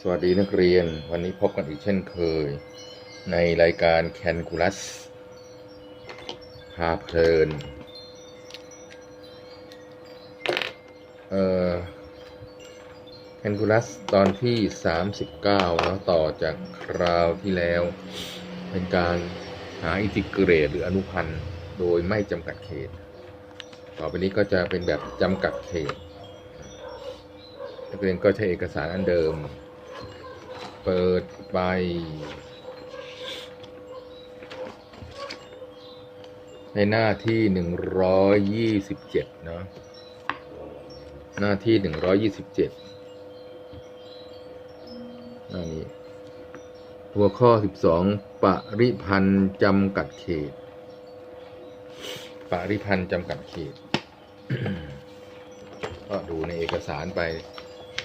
สวัสดีนักเรียนวันนี้พบกันอีกเช่นเคย ในรายการแคนคูลัสพาเพลินเอ่อแคนคูลัสตอนที่ 39แล้วต่อจากคราวที่แล้ว เป็นการหาอินทิเกรตหรืออนุพันธ์ โดยไม่จำกัดเขต ต่อไปนี้ก็จะเป็นแบบจำกัดเขตนักเรียนก็ใช้เอกสารอันเดิม เปิดไป ในหน้าที่หนึ่งร้อยยี่สิบเจ็ดเนาะหน้าที่หนึ่งร้อยยี่สิบเจ็ดหน้านี้ หัวข้อสิบสองปริพันธ์จำกัดเขตปริพันธ์จำกัดเขต ก็ดูในเอกสารไป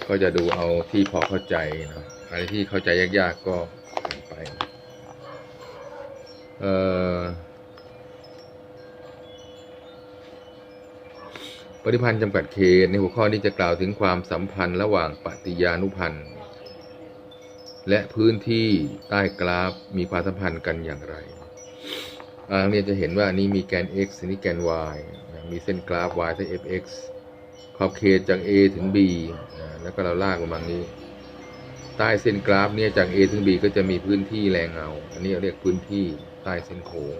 ก็จะดูเอาที่พอเข้าใจนะ รที่เข้าใจยากๆก็ผ่านไปเอ่อปริพันธ์จำกัดเขตในหัวข้อนี้จะกล่าวถึงความสัมพันธ์ระหว่างปฏิญานุพันธ์ และพื้นที่ใต้กราฟมีความสัมพันธ์กันอย่างไรอ่านักเรียนจะเห็นว่านี่มีแกน x นี่แกน y มีเส้นกราฟ y เส้น fx ขอบเขตจาก A ถึง B แล้วก็เราลากลงมานี้ ใต้เส้นกราฟเนี่ยจาก A ถึง B ก็จะมีพื้นที่แรงเงา อันนี้เราเรียกพื้นที่ใต้เส้นโค้ง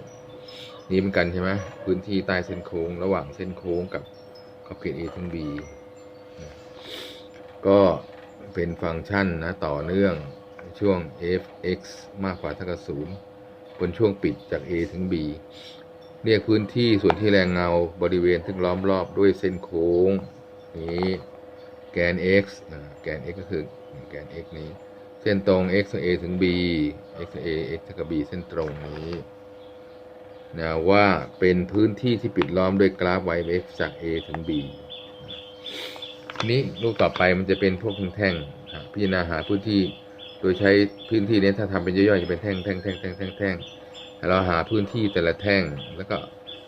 นี่เหมือนกันใช่ไหมพื้นที่ใต้เส้นโค้ง ระหว่างเส้นโค้งกับขอบเขต A ถึง B นะก็เป็นฟังก์ชันนะต่อเนื่องช่วง f(x) มากกว่าเท่ากับศูนย์บนช่วงปิดจาก A ถึง B เรียกพื้นที่ส่วนที่แรงเงาบริเวณที่ล้อมรอบด้วยเส้นโค้งนี้แกน x นะแกน x ก็คือ แกน x นี้ เส้นตรง x a ถึง b x a x เท่ากับ b เส้นตรงนี้นะว่าเป็นพื้นที่ที่ปิดล้อมด้วยกราฟ y f จาก a ถึง b ทีนี้รูปต่อไปมันจะเป็นพวกแท่งๆอะพิจารณาหาพื้นที่โดยใช้พื้นที่นี้ถ้าทำเป็นย่อยๆจะเป็นแท่งแท่งแท่งแท่งแท่งแท่งเราหาพื้นที่แต่ละแท่งแล้วก็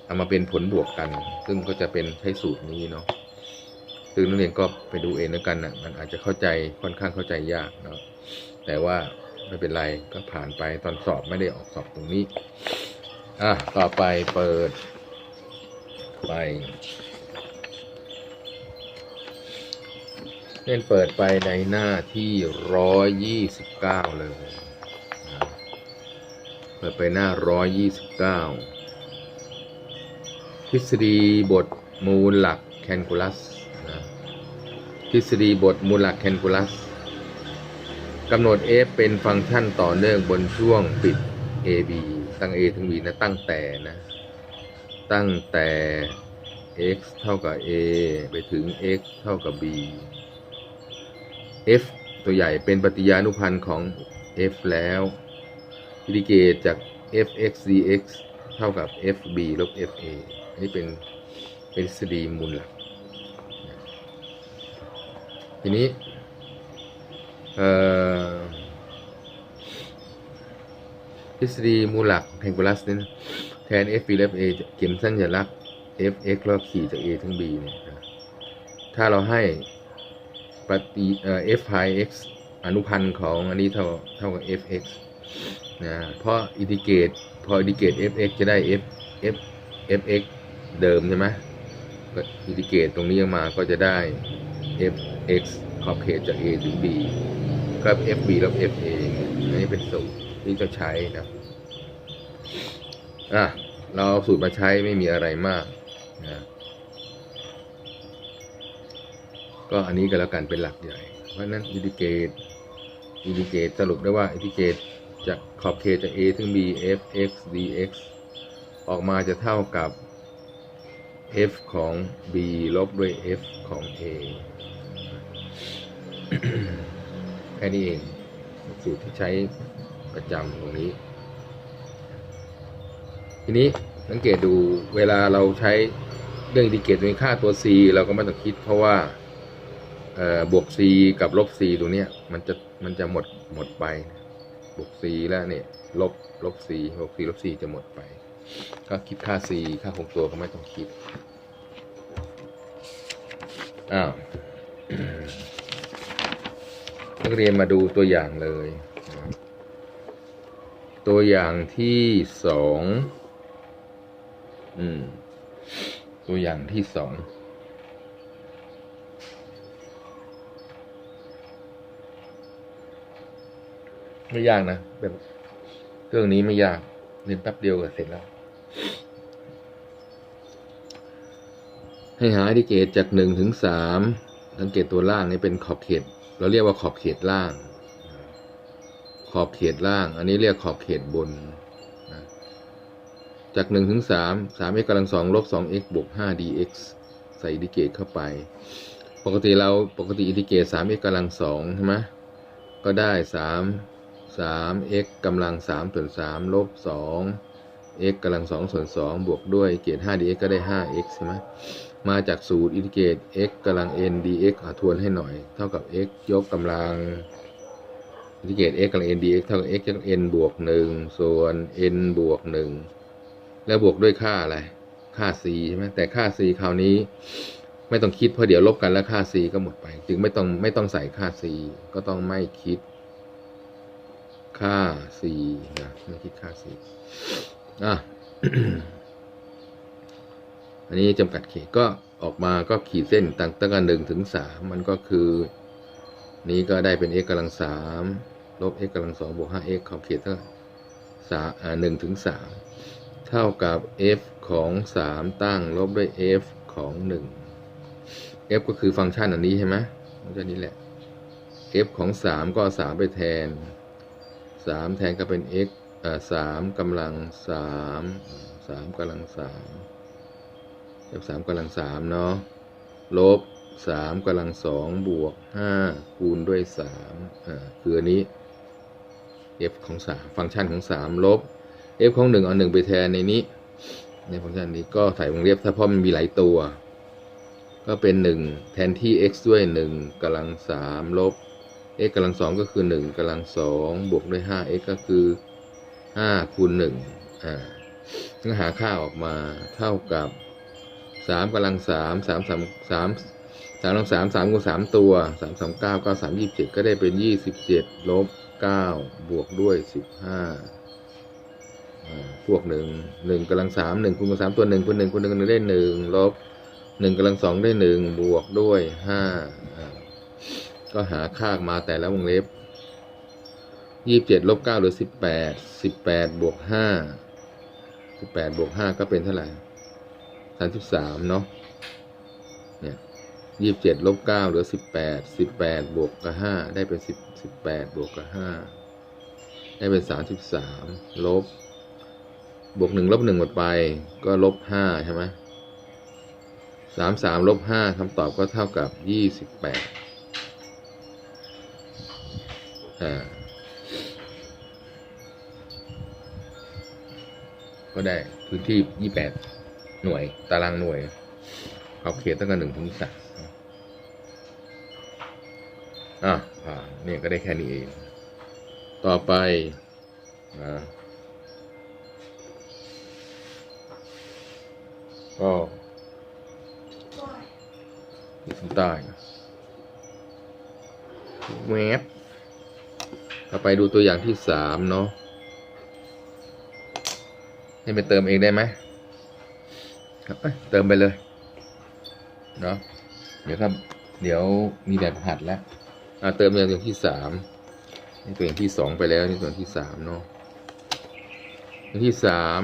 เอามาเป็นผลบวกกัน ซึ่งก็จะเป็นใช้สูตรนี้เนาะ ซึ่งนักเรียนก็ไปดูเองแล้วกันนะมันอาจจะเข้าใจค่อนข้างเข้าใจยากเนาะแต่ว่าไม่เป็นไรก็ผ่านไปตอนสอบไม่ได้ออกสอบตรงนี้อะต่อไปเปิดไปเล่นเปิดไปในหน้าที่ร้อยยี่สิบเก้าเลย เปิดไปหน้าร้อยยี่สิบเก้าทฤษฎีบทมูลหลักแคนคูลัส ทฤษฎีบทมูลหลักแคนคูลัสกำหนด f เป็นฟังก์ชันต่อเนื่องบนช่วงปิด ab ตั้ง a ถึง b นะ ตั้งแต่นะ ตั้งแต่ x เท่ากับ a ไปถึง x เท่ากับ b f ตัวใหญ่เป็นปฏิญานุพันธ์ของ f แล้วอินิเกตจาก fx dx เท่ากับ fb ลบ fa นนี้เป็นเป็นทฤษฎีมูลหลัก ทีนี้เอ่อทฤษฎีมูลหลักแพงกูลัสเนี่ยนะแทน f b และ a จะเขียนสัญลักษณ์ f x แล้วขีดจาก a ถึง b เนี่ยถ้าเราให้ปฏิเอ่อ f pi x อนุพันธ์ของอันนี้เท่าเท่ากับ f x นะเพราะอินดิเกรตพออินดิเกรต f x จะได้ f f f x เดิมใช่ไหมก็อินดิเกรตตรงนี้ออกมาก็จะได้ f x ขอบเขตจาก a ถึง b ก็ f b ลบ f a อันนี้เป็นสูตรที่จะใช้นะอะเราสูตรมาใช้ไม่มีอะไรมากนะก็อันนี้ก็แล้วกันเป็นหลักใหญ่ เพราะฉะนั้นอินดิเกตอินดิเกตสรุปได้ว่าอินดิเกตจากขอบเขตจาก a ถึง b f x dx ออกมาจะเท่ากับ f ของ b ลบด้วย f ของ a แค่นี้เองสูตรที่ใช้ประจำตรงนี้ ทีนี้สังเกตดูเวลาเราใช้เรื่องอินดิเกตตัวนี้ค่าตัว c เราก็ไม่ต้องคิดเพราะว่าบวก c กับลบ c ตรงเนี้ยมันจะมันจะหมดหมดไป บวก c แล้วเนี่ยลบลบ c บวก c ลบ c จะหมดไป ก็คิดค่า c ค่าคงตัวก็ไม่ต้องคิดอ้าว นักเรียนมาดูตัวอย่างเลย ตัวอย่างที่สองอืม ตัวอย่างที่สองไม่ยากนะแบบเครื่องนี้ไม่ยากเรียนแป๊บเดียวก็เสร็จแล้ว ให้หาอินดิเกตจากหนึ่งถึงสาม สังเกตตัวล่างนี่เป็นขอบเขต เราเรียกว่าขอบเขตล่าง ขอบเขตล่าง อันนี้เรียกขอบเขตบน จากหนึ่งถึงสามสาม x กำลังสองลบสอง x บวกห้า dx ใส่อินดิเกตเข้าไป ปกติเราปกติอินดิเกรตสาม x กำลังสองใช่ไหมก็ได้สามสาม x กำลังสามส่วนสามลบสอง x กำลังสองส่วนสองบวกด้วยเกตห้า dx ก็ได้ห้า x ใช่ไหม มาจากสูตรอินทิเกรต x กำลัง n dx อะทวนให้หน่อย เท่ากับ x ยกกำลังอินทิเกรต x กำลัง n dx เท่ากับ x ยก n บวกหนึ่งส่วน n บวกหนึ่งแล้วบวกด้วยค่าอะไร ค่า c ใช่ไหมแต่ค่า c คราวนี้ไม่ต้องคิดเพราะเดี๋ยวลบกันแล้วค่า c ก็หมดไป จึงไม่ต้องไม่ต้องใส่ค่า c ก็ต้องไม่คิด ค่า c นะไม่คิดค่า c อะ อันนี้จำกัดเขตก็ออกมาก็ขีดเส้นตั้งตั้งแต่หนึ่งถึงสามมันก็คือ นี้ก็ได้เป็น x กำลังสามลบ x กำลังสองบวกห้า x ขอบเขตเท่าสามหนึ่งถึงสามเท่ากับ f ของสามตั้งลบด้วย f ของหนึ่ง f ก็คือฟังก์ชันอันนี้ใช่ไหมฟังก์ชันนี้แหละ f ของสามก็สามไปแทนสามแทนก็เป็น x อ่าสามกำลังสามสามกำลังสาม f สามกำลังสามเนาะลบสามกำลังสองบวกห้าคูณด้วยสามอ่าคืออันนี้ f ของสามฟังก์ชันของสามลบ f ของหนึ่งเอาหนึ่งไปแทนในนี้ ในฟังก์ชันนี้ก็ใส่วงเล็บถ้าเพราะมันมีหลายตัว ก็เป็นหนึ่งแทนที่ x ด้วยหนึ่งกำลังสามลบ x กำลังสองก็คือหนึ่งกำลังสองบวกด้วยห้า x ก็คือห้าคูณหนึ่งอ่าก็หาค่าออกมาเท่ากับ สามกำลังสามสามสามสามสามกำลังสามสามคูณสามตัวสามสามเก้าเก็สามยี่สิบเจ็ดก็ได้เป็นยี่สิบเจ็ดลบเก้าบวกด้วยสิบห้าพวกหนึ่งหนึ่งกำลังสามหนึ่งคูณกับสามตัวหนึ่งคูณหนึ่งคูณหนึ่งได้หนึ่งลบหนึ่งกำลังสองได้หนึ่งบวกด้วยห้าก็หาค่ามาแต่ละวงเล็บยี่สิบเจ็ดลบเก้าหลือสิบแปดสิบแปดบวกห้าสิบแปดบวกห้าก็เป็นเท่าไหร่ สามสิบสามเนาะเนี่ยยี่สิบเจ็ดลบเก้าเหลือสิบแปดสิบแปดบวกกับห้าได้เป็นสิบสิบแปดบวกกับห้าได้เป็นสามสิบสามลบบวกหนึ่งลบหนึ่งหมดไปก็ลบห้าใช่ไหมสามสามลบห้าคำตอบก็เท่ากับยี่สิบแปดอ่าก็ได้พื้นที่ยี่แปด หน่วยตารางหน่วยขอบเขตตั้งแต่หนึ่งถึงสามอะผ่านเนี่ยก็ได้แค่นี้เอง ต่อไปนะก็ขีดเส้นใต้แวบต่อไปดูตัวอย่างที่สามเนาะให้ไปเติมเองได้ไหม ครับเติมไปเลยเนาะเดี๋ยวครับ เดี๋ยวมีแบบหัดแล้วเติมอย่างที่สามนี่ตัวอย่างที่สองไปแล้วนี่ตัวอย่างที่สามเนาะที่สาม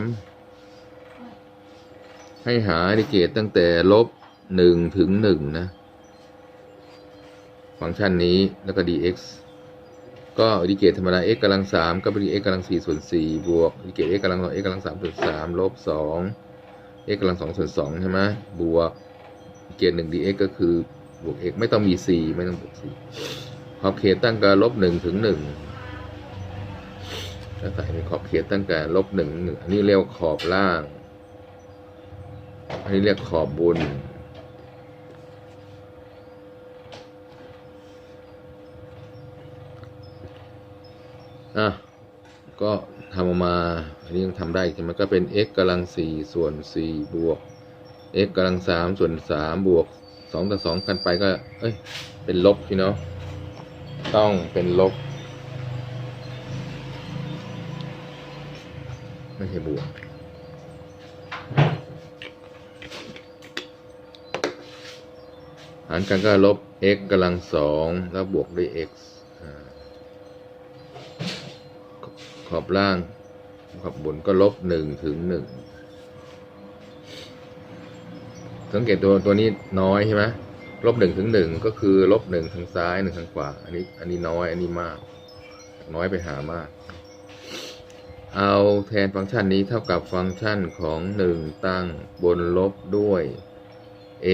ให้หาอินดิเกตตั้งแต่ลบหนึ่งถึงหนึ่งนะ ฟังก์ชันนี้แล้วก็ dx ก็อินดิเกตธรรมดา x กำลังสามก็เป็น x กำลังสี่ส่วนสี่บวกอินดิเกต x กำลังสอง x กำลังสามส่วนสามลบสอง x กำลังสองส่วนสองใช่ไหมบวกเกณฑ์หนึ่ง dx ก็คือบวก x ไม่ต้องมี c ไม่ต้องบวก c ขอบเขตตั้งแต่ลบหนึ่งถึงหนึ่งถ้าใส่ในขอบเขตตั้งแต่ลบหนึ่งหนึ่งอันนี้เรียกขอบล่าง อันนี้เรียกขอบบนอะก็ทำออกมา อันนี้ยังทำได้ใช่ไหมก็เป็น x กำลังสี่ส่วนสี่บวก x กำลังสามส่วนสามบวกสองต่อสองกันไปก็ เอ้ย เป็นลบพี่เนาะต้องเป็นลบ ไม่ใช่บวกหารกันก็ลบ x กำลังสองแล้วบวกด้วย x ขอบล่าง ขอบบนก็ลบหนึ่งถึงหนึ่งสังเกตตัวตัวนี้น้อยใช่ไหมลบหนึ่งถึงหนึ่งก็คือลบหนึ่งทางซ้ายหนึ่งทางขวา อันนี้อันนี้น้อยอันนี้มาก น้อยไปหามาก เอาแทนฟังก์ชันนี้เท่ากับฟังก์ชันของหนึ่งตั้งบนลบด้วย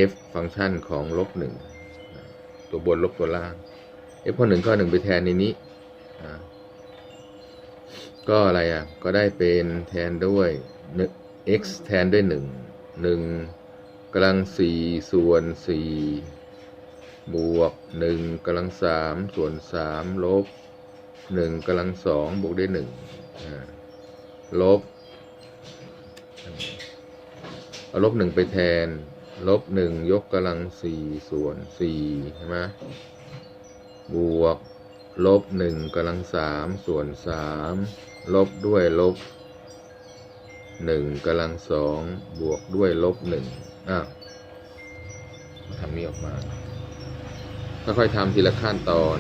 f ฟังก์ชันของลบหนึ่งตัวบนลบตัวล่าง f พอหนึ่งก็หนึ่งไปแทนในนี้ ก็อะไรอะ ก็ได้เป็นแทนด้วย x แทนด้วยหนึ่งหนึ่งกำลังสี่ส่วนสี่บวกหนึ่งกำลังสามส่วนสามลบหนึ่งกำลังสองบวกได้หนึ่งลบเอาลบหนึ่งไปแทน ลบหนึ่งยกกำลังสี่ส่วนสี่ใช่ไหมบวก ลบหนึ่งกำลังสามส่วนสาม ลบด้วยลบหนึ่งกำลังสองบวกด้วยลบหนึ่งอ้าวทำนี้ออกมาค่อยๆทำทีละขั้นตอน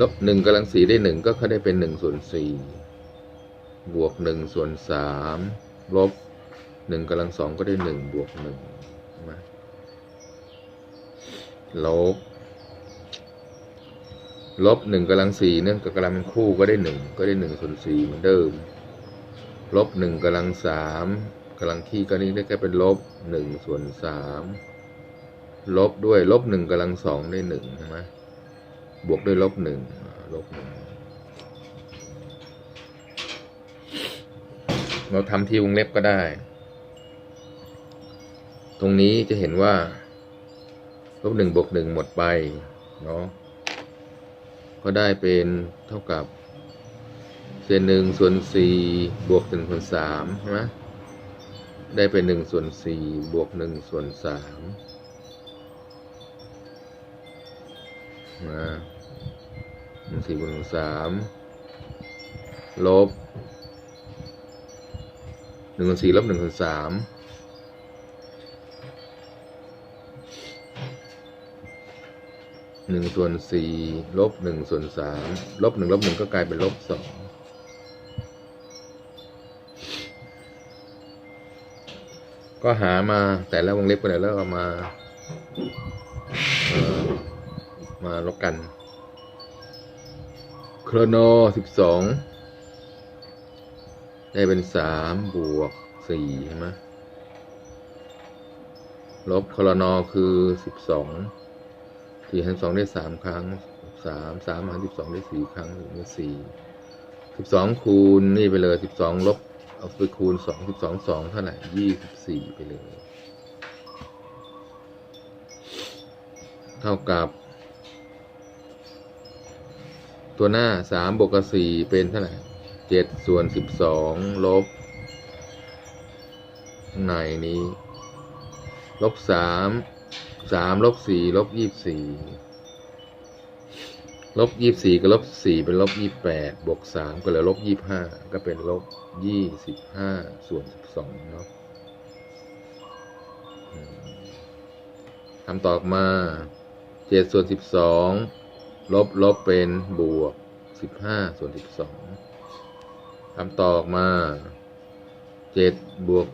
ลบหนึ่งกำลังสี่ได้หนึ่งก็เขาได้เป็นหนึ่งส่วนสี่บวกหนึ่งส่วนสามลบหนึ่งกำลังสองก็ได้หนึ่งบวกหนึ่งลบ ลบหนึ่งกำลังสี่เนื่องกับกำลังเป็นคู่ก็ได้หนึ่งก็ได้หนึ่งส่วนสี่เหมือนเดิม ลบหนึ่งกำลังสามกำลังขี้ก็นี้ได้แค่เป็นลบหนึ่งส่วนสามลบด้วยลบหนึ่งกำลังสองได้หนึ่งใช่ไหมบวกด้วยลบหนึ่งลบหนึ่งเราทำที่วงเล็บก็ได้ ตรงนี้จะเห็นว่าลบหนึ่งบวกหนึ่งหมดไปเนาะ ก็ได้เป็นเท่ากับ เศษหนึ่งส่วนสี่บวกหนึ่งส่วนสามใช่ไหมได้เป็นหนึ่งส่วนสี่บวกหนึ่งส่วนสามนะหนึ่งสี่บวกหนึ่งสามลบหนึ่งส่วนสี่ลบหนึ่งส่วนสาม หนึ่งส่วนสี่ลบหนึ่งส่วนสามลบหนึ่งลบหนึ่งก็กลายเป็นลบสองก็หามาแต่ละวงเล็บกันแล้วเอามาเออมาลบกัน โครโนสิบสองได้เป็นสามบวกสี่ใช่ไหมลบโครโนคือสิบสอง สี่หารสองได้สามครั้งสามสามหารสิบสองได้สี่ครั้งถึงได้สี่สิบสองคูณนี่ไปเลยสิบสองลบเอาไปคูณสองสิบสองสองเท่าไหร่ยี่สิบสี่ไปเลย เท่ากับ ตัวหน้าสามบวกกับสี่เป็นเท่าไหร่เจ็ดส่วนสิบสองลบในนี้ ลบสาม สามลบสี่ลบยี่สี่ลบยี่สี่กับลบสี่เป็นลบยี่แปดบวกสามก็เหลือลบยี่ห้าก็เป็นลบยี่สิบห้าส่วนสิบสองเนาะอืมทำต่อมาเจ็ดส่วนสิบสองลบลบเป็นบวกสิบห้าส่วนสิบสองทำต่อมาเจ็ดบวก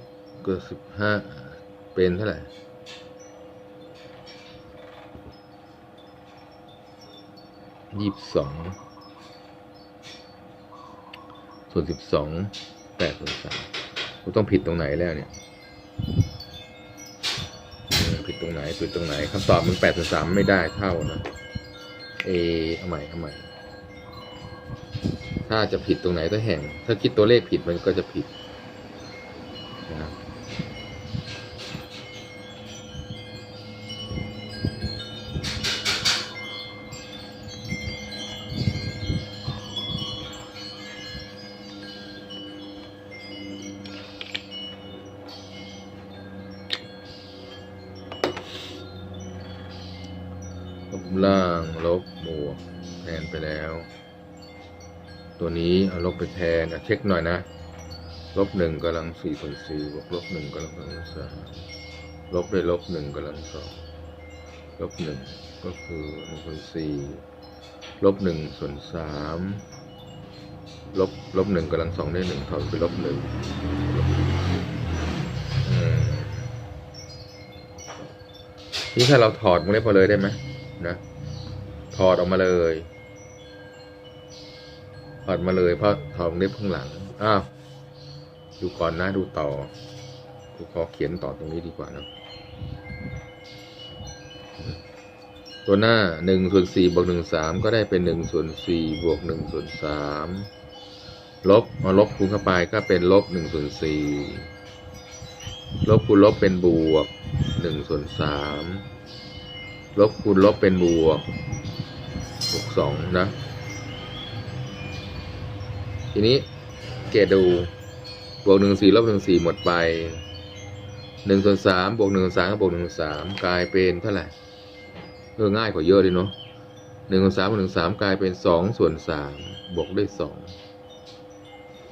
ก็สิบห้าเป็นเท่าไหร่ ยี่สิบสองส่วนสิบสองแปดส่วนสามกูต้องผิดตรงไหนแล้วเนี่ยผิดตรงไหนผิดตรงไหนคำตอบมันแปดส่วนสามไม่ได้เท่านะเอเอาใหม่เอาใหม่ถ้าจะผิดตรงไหนตัวแห่ง ถ้าคิดตัวเลขผิดมันก็จะผิดนะลบล่างลบ ตัวนี้เอาลบไปแทนอะเช็คหน่อยนะลบหนึ่งกำลังสี่ส่วนสี่บวกลบหนึ่งกำลังสามลบด้วยลบหนึ่งกำลังสองลบหนึ่งก็คือหนึ่งส่วนสี่ลบหนึ่งส่วนสามลบลบหนึ่งกำลังสองได้หนึ่งถอนไปลบหนึ่งนี่ถ้าเราถอดวงเล็บมาเลยได้ไหมนะ ถอดออกมาเลย ถอดมาเลยเพราะถอดวงเล็บข้างหลัง อ้าว ดูก่อนนะดูต่อกูขอเขียนต่อตรงนี้ดีกว่านะตัวหน้าหนึ่งส่วนสี่บวกหนึ่งสามก็ได้เป็นหนึ่งส่วนสี่บวกหนึ่งส่วนสามลบเอาลบคูณเข้าไปก็เป็นลบหนึ่งส่วนสี่ลบคูณลบเป็นบวกหนึ่งส่วนสามลบคูณลบเป็นบวกบวกสองนะ ทีนี้เกรดดูบวกหนึ่งสี่ลบหนึ่งสี่หมดไปหนึ่งส่วนสามบวกหนึ่งส่วนสามบวกหนึ่งส่วนสามกลายเป็นเท่าไหร่เออง่ายกว่าเยอะเลยเนาะหนึ่งส่วนสามบวกหนึ่งส่วนสามกลายเป็นสองส่วนสามบวกด้วยสอง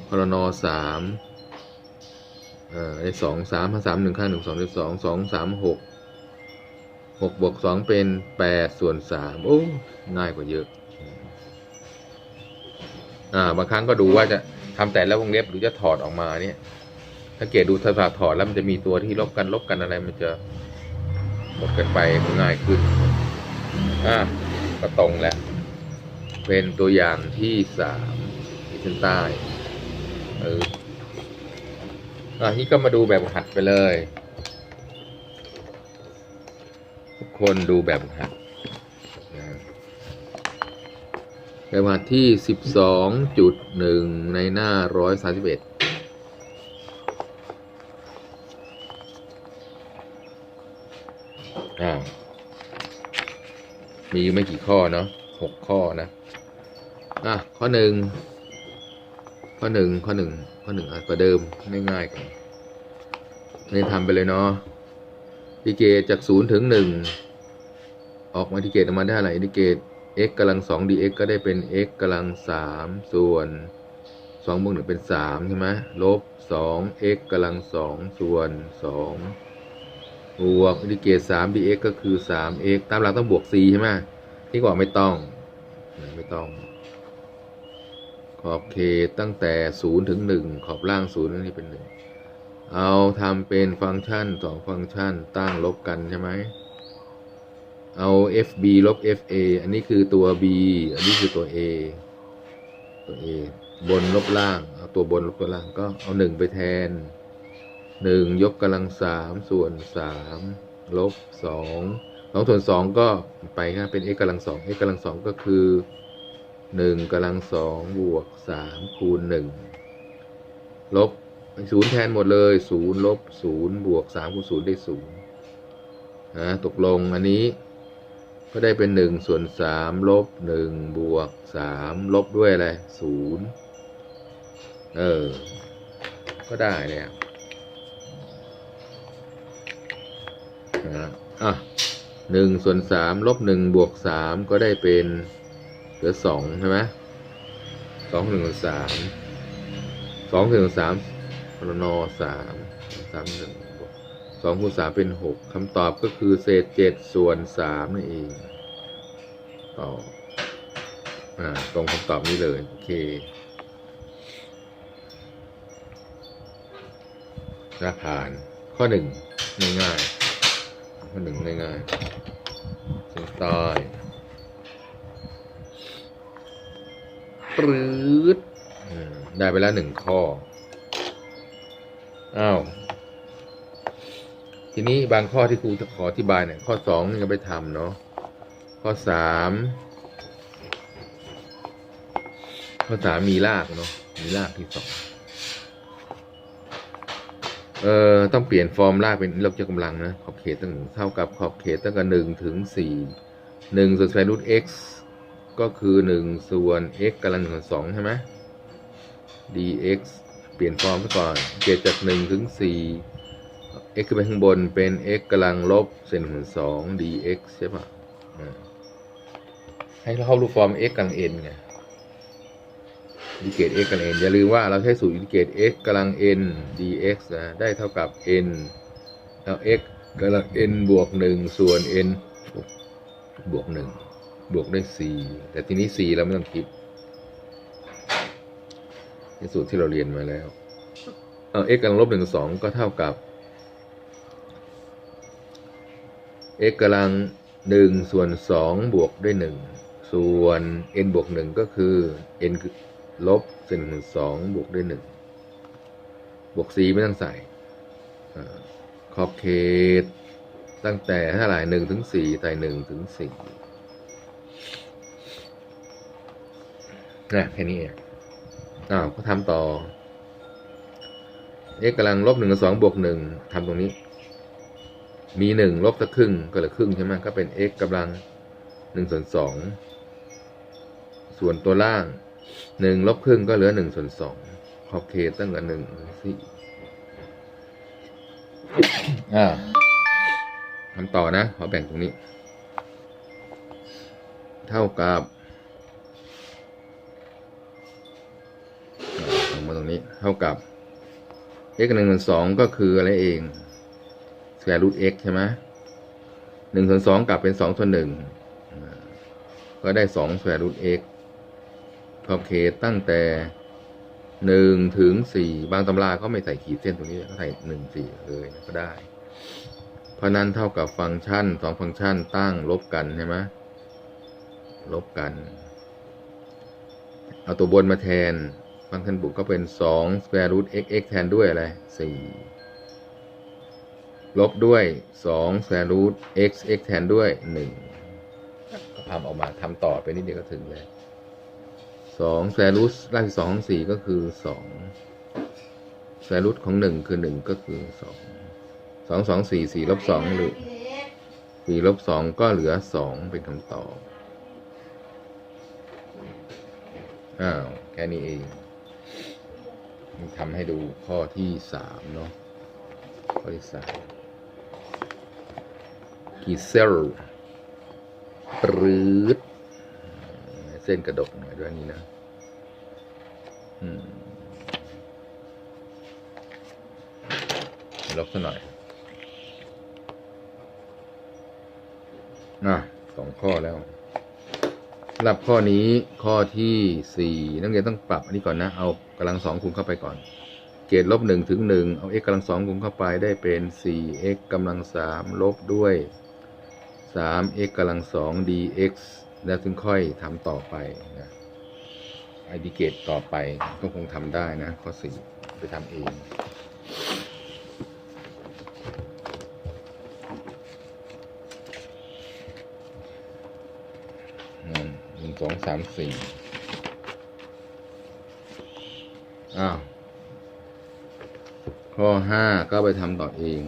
พลนสามเอ่อได้สองสามสามหนึ่งข้างหนึ่งสองได้สองสองสามหกหกบวกสองเป็นแปดส่วนสามโอ้ง่ายกว่าเยอะ อ่าบางครั้งก็ดูว่าจะทำแต่ละวงเล็บหรือจะถอดออกมาเนี่ยสังเกตดูถ้าถอดถอดแล้วมันจะมีตัวที่ลบกันลบกันอะไรมันจะหมดกันไปง่ายขึ้น อ่าก็ตรงแล้ว เป็นตัวอย่างที่สามที่เส้นใต้ เอออ่านี่ก็มาดูแบบหัดไปเลย ทุกคนดูแบบหัด แบบหัดที่สิบสองจุดหนึ่งในหน้าร้อยสาสิบเอ็ดอ่ามีไม่กี่ข้อเนาะหกข้อนะ อะ ข้อหนึ่ง ข้อหนึ่ง ข้อหนึ่ง ข้อหนึ่งอะประเดิมง่ายๆกันนี่ทำไปเลยเนาะดีเกตจากศูนย์ถึงหนึ่ง ออกมาดีเกตออกมาได้อะไรดีเกต x กำลังสอง dx ก็ได้เป็น x กำลังสามส่วนสองบวกหนึ่งเป็นสามใช่ไหมลบสอง x กำลังสองส่วนสองบวกอินทิเกรตสาม dx ก็คือสาม x ตามหลักต้องบวก c ใช่ไหมที่บอกไม่ต้อง ไม่ต้อง ขอบเขตตั้งแต่ศูนย์ถึงหนึ่งขอบล่างศูนย์นี่เป็นหนึ่งเอาทำเป็นฟังก์ชันสองฟังก์ชันตั้งลบกันใช่ไหม เอา fb ลบ fa อันนี้คือตัว b อันนี้คือตัว a ตัว a บนลบล่าง เอาตัวบนลบตัวล่างก็เอาหนึ่งไปแทนหนึ่งยกกำลังสามส่วนสามลบสองสองส่วนสองก็ไปครับเป็น x กำลังสอง x กำลังสองก็คือหนึ่งกำลังสองบวกสามคูณหนึ่งลบศูนย์แทนหมดเลยศูนย์ลบศูนย์บวกสามคูณศูนย์ได้ศูนย์นะตกลงอันนี้ ก็ได้เป็นหนึ่งส่วนสามลบหนึ่งบวกสามลบด้วยอะไรศูนย์เออ ก็ได้เนี่ยนะอะหนึ่งส่วนสามลบหนึ่งบวกสามก็ได้เป็นเหลือสองใช่ไหมสองหนึ่งส่วนสามสองส่วนสามพลนสามสามหนึ่ง สองคูณสามเป็นหกคำตอบก็คือเศษเจ็ดส่วนสามนั่นเองต่ออ่าตรงคำตอบนี้เลย โอเคน่าผ่านข้อหนึ่งง่ายๆข้อหนึ่งง่ายๆส้นใต้ปรืดอืมได้ไปแล้วหนึ่งข้อ อ้าว ทีนี้บางข้อที่ครูจะขออธิบายเนี่ยข้อสองยังไปทำเนาะข้อสามข้อสามมีรากเนาะมีรากที่สองเอ่อต้องเปลี่ยนฟอร์มรากเป็นลบยกกำลังนะ ขอบเขตตั้งเท่ากับขอบเขตตั้งแต่หนึ่งถึงสี่หนึ่งส่วนสแควร์รูท x ก็คือหนึ่งส่วน x กำลังหนึ่งส่วนสองใช่ไหม dx เปลี่ยนฟอร์มซะก่อนเกตจากหนึ่งถึงสี่ x ขึ้นไปข้างบนเป็น x กำลังลบเศษหนึ่งส่วนสอง dx ใช่ปะอ่าให้เราเข้ารูปฟอร์ม x กำลัง n ไงอินทิเกรต x กำลัง n อย่าลืมว่าเราใช้สูตรอินทิเกรต x กำลัง n dx นะได้เท่ากับ n แล้ว x กำลัง n บวกหนึ่งส่วน n บวกหนึ่งบวกด้วย c แต่ทีนี้ c เราไม่ต้องคิดในสูตรที่เราเรียนมาแล้ว เอา x กำลังลบหนึ่งสองก็เท่ากับ x กำลังหนึ่งส่วนสองบวกด้วยหนึ่งส่วน n บวกหนึ่งก็คือ n คือลบเศษหนึ่งส่วนสองบวกด้วยหนึ่งบวก c ไม่ต้องใส่ขอบเขตตั้งแต่เท่าไหร่หนึ่งถึงสี่ใส่หนึ่งถึงสี่นะแค่นี้เองอ้าวก็ทำต่อ x กำลังลบหนึ่งกับสองบวกหนึ่งทำตรงนี้ มีหนึ่งลบสักครึ่งก็เหลือครึ่งใช่ไหมก็เป็น x กำลังหนึ่งส่วนสองส่วนตัวล่างหนึ่งลบครึ่งก็เหลือหนึ่งส่วนสองขอบเขตตั้งแต่หนึ่งถึงสี่อ่าทำต่อนะขอแบ่งตรงนี้ เท่ากับลงมาตรงนี้ เท่ากับ x หนึ่งส่วนสองก็คืออะไรเอง square root x ใช่ไหมหนึ่งส่วนสองกลับเป็นสองส่วนหนึ่งก็ได้สอง square root x ขอบเขตตั้งแต่หนึ่งถึงสี่บางตำราเขาไม่ใส่ขีดเส้นตรงนี้เขาใส่หนึ่งสี่เลยก็ได้ เพราะนั้นเท่ากับฟังก์ชันสองฟังก์ชันตั้งลบกันใช่ไหมลบกัน เอาตัวบนมาแทน ฟังก์ชันบุกก็เป็นสอง square root x x แทนด้วยอะไรสี่ ลบด้วยสอง square root x x แทนด้วยหนึ่งก็ทำออกมาทำต่อไปนิดเดียวก็ถึงเลยสอง square root รากที่สองของสี่ก็คือสอง square root ของหนึ่งคือหนึ่งก็คือสองสองสองสี่สี่ลบสองหรือสี่ลบสองก็เหลือสองเป็นคำตอบ อ้าว แค่นี้เองทำให้ดูข้อที่สามเนาะข้อที่สาม กีเซลปรืดเส้นกระดกหน่อยด้วยนี่นะลบซะหน่อยอะสองข้อแล้วสำหรับข้อนี้ข้อที่สี่นักเรียนต้องปรับอันนี้ก่อนนะ เอากำลังสองคูณเข้าไปก่อน เกรดลบหนึ่งถึงหนึ่งเอา x กำลังสองคูณเข้าไปได้เป็นสี่ x กำลังสามลบด้วย สาม x กำลังสอง dx แล้วถึงค่อยทำต่อไปนะไอดีเกตต่อไปก็คงทำได้นะ ข้อสี่ไปทำเองหนึ่งหนึ่งสองสามสี่อ้าว ข้อห้าก็ไปทำต่อเอง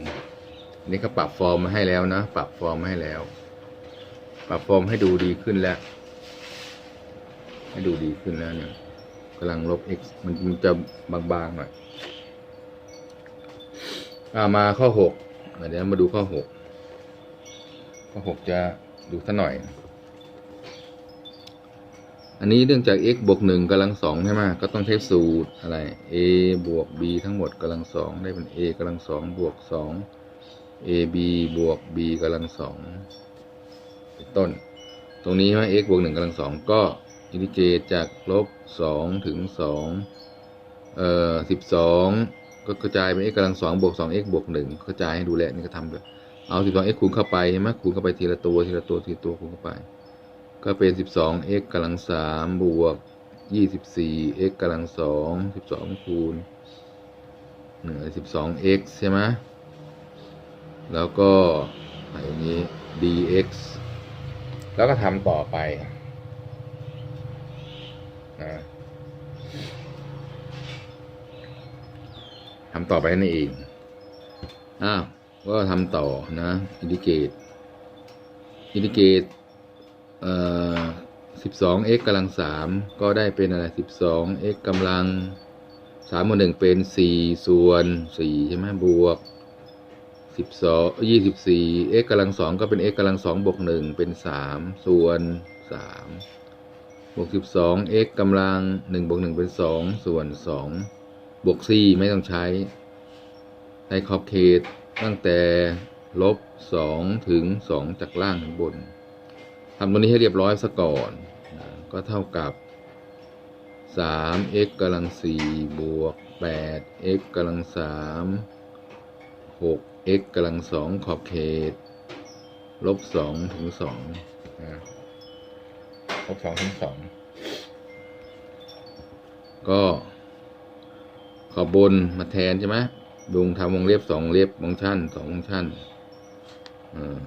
นี่ก็ปรับฟอร์มมาให้แล้วนะ ปรับฟอร์มมาให้แล้ว ปรับฟอร์มให้ดูดีขึ้นแล้ว ให้ดูดีขึ้นแล้วเนี่ยกำลังลบ x มันมันจะบางๆหน่อยอ่ามาข้อหกเดี๋ยวมาดูข้อหกข้อหกจะดูสักหน่อย อันนี้เนื่องจาก x บวกหนึ่งกำลังสองใช่ไหมก็ต้องใช้สูตรอะไร a บวก b ทั้งหมดกำลังสองได้เป็น a กำลังสองบวกสอง a b บวก b กำลังสองเป็นต้น ตรงนี้ว่า x บวกหนึ่งกำลังสองก็อินทิเกรตจากลบสองถึงสองเอ่อสิบสองก็กระจายเป็น x กำลังสองบวกสอง x บวกหนึ่งกระจายให้ดูแลนี่ก็ทำแบบเอาสิบสอง x คูณเข้าไปใช่ไหมคูณเข้าไปทีละตัวทีละตัวทีละตัวคูณเข้าไป ก็เป็นสิบสอง x กำลังสามบวกยี่สิบสี่ x กำลังสองสิบสองคูณหนึ่งสิบสอง x ใช่ไหม แล้วก็อย่างนี้ dx แล้วก็ทำต่อไปนะทำต่อไปนั่นเอง อ้าว ก็ทำต่อนะอินดิเกตอินดิเกตเอ่อสิบสอง x กำลังสามก็ได้เป็นอะไรสิบสอง x กำลังสามบวกหนึ่งเป็นสี่ส่วนสี่ใช่ไหมบวก สิบสองยี่สิบสี่ x กำลังสองก็เป็น x กำลังสองบวกหนึ่งเป็นสามส่วนสามบวกสิบสอง x กำลังหนึ่งบวกหนึ่งเป็นสองส่วนสองบวก c ไม่ต้องใช้ในขอบเขตตั้งแต่ลบสองถึงสองจากล่างถึงบนทำตัวนี้ให้เรียบร้อยซะก่อนนะก็เท่ากับสาม x กำลังสี่บวกแปด x กำลังสามหก x กำลังสองขอบเขตลบสองถึงสองนะลบสองถึงสองก็ขอบบนมาแทนใช่ไหมดุงทำวงเล็บสองเล็บฟังชันสองฟังชัน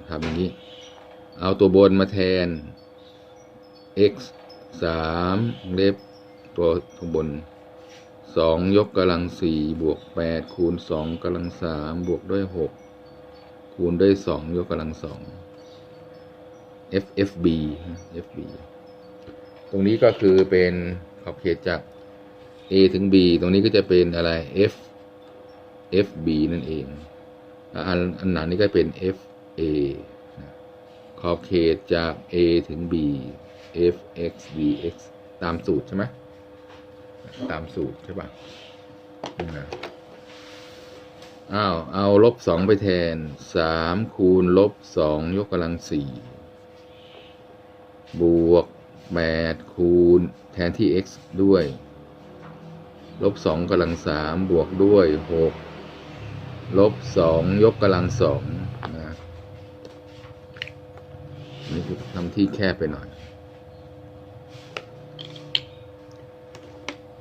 ทำอย่างนี้ เอาตัวบนมาแทน x สามเล็บตัวตัวบน สองยกกำลังสี่บวกแปดคูณสองกำลังสามบวกด้วยหกคูณด้วยสองยกกำลังสอง FFB FB ตรงนี้ก็คือเป็นขอบเขตจาก A ถึง B ตรงนี้ก็จะเป็นอะไร F FB นั่นเอง อันอันหนานี้ก็เป็น FA ขอบเขตจาก A ถึง B FX BX ตามสูตรใช่ไหม ตามสูตรใช่ปะนะอ้าวเอาลบสองไปแทนสามคูณลบสองยกกำลังสี่บวกแปดคูณแทนที่ x ด้วย ลบสองกำลังสามบวกด้วยหกลบสองยกกำลังสองนะนี่ทำที่แคบไปหน่อย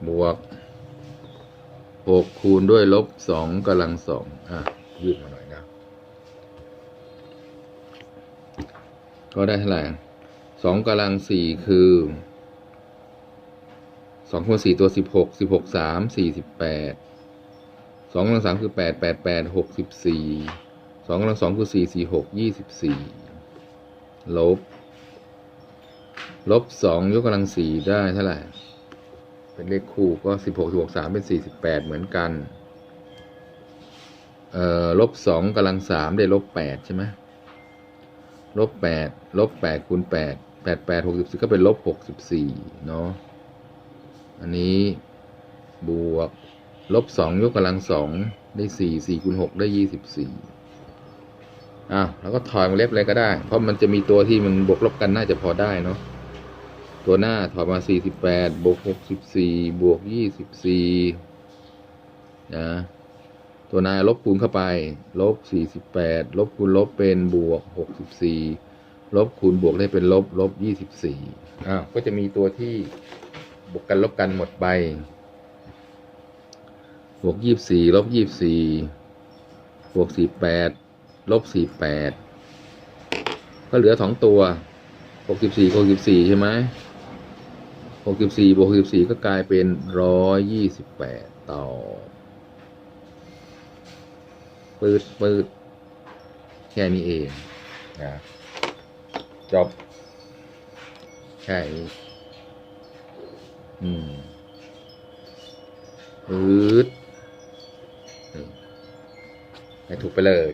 บวกหกคูณด้วยลบสองกำลังสองอะ ยืดมาหน่อยนะก็ได้เท่าไหร่สองกำลังสี่คือสองคูณสี่ตัวสิบหกสิบหกสามสี่สิบแปดสองกำลังสามคือแปดแปดแปดหกสิบสี่สองกำลังสองคือสี่สี่หกยี่สิบสี่ลบ ลบสองยกกำลังสี่ได้เท่าไหร่ เป็นเลขคู่ก็สิบหกสิบหกสามเป็นสี่สิบแปดเหมือนกัน เอ่อลบสองกำลังสามได้ลบแปดใช่ไหมลบแปดลบแปดคูณแปดแปดแปดหกสิบสี่ก็เป็นลบหกสิบสี่เนาะอันนี้บวกลบสองยกกำลังสองได้สี่สี่คูณหกได้ยี่สิบสี่อ้าวแล้วก็ถอยมาเล็บเลยก็ได้ เพราะมันจะมีตัวที่มันบวกลบกันน่าจะพอได้เนาะ ตัวหน้าถอยมาสี่สิบแปดบวกหกสิบสี่บวกยี่สิบสี่นะ ตัวนายลบคูณเข้าไป ลบสี่สิบแปดลบคูณลบเป็นบวกหกสิบสี่ลบคูณบวกได้เป็นลบลบยี่สิบสี่อ้าวก็จะมีตัวที่บวกกันลบกันหมดไปบวกยี่สี่ลบยี่สี่บวกสี่แปดลบสี่แปดก็เหลือสองตัวหกสิบสี่หกสิบสี่ใช่ไหม หกสิบสี่บวกหกสิบสี่ก็กลายเป็นร้อยยี่สิบแปดต่อ ปืดปืดแค่นี้เองนะจบแค่นี้อืมปืดให้ถูกไปเลย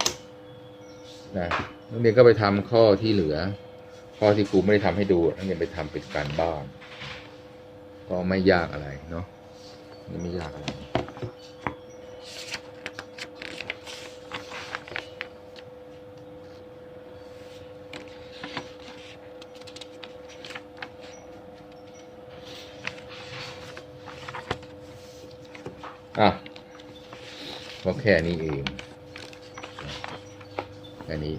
นะนักเรียนก็ไปทำข้อที่เหลือ ข้อที่ครูไม่ได้ทำให้ดูนักเรียนไปทำเป็นการบ้าน ก็ไม่ยากอะไรเนาะนี่ไม่ยากอะไรอะก็แค่นี้เองแค่นี้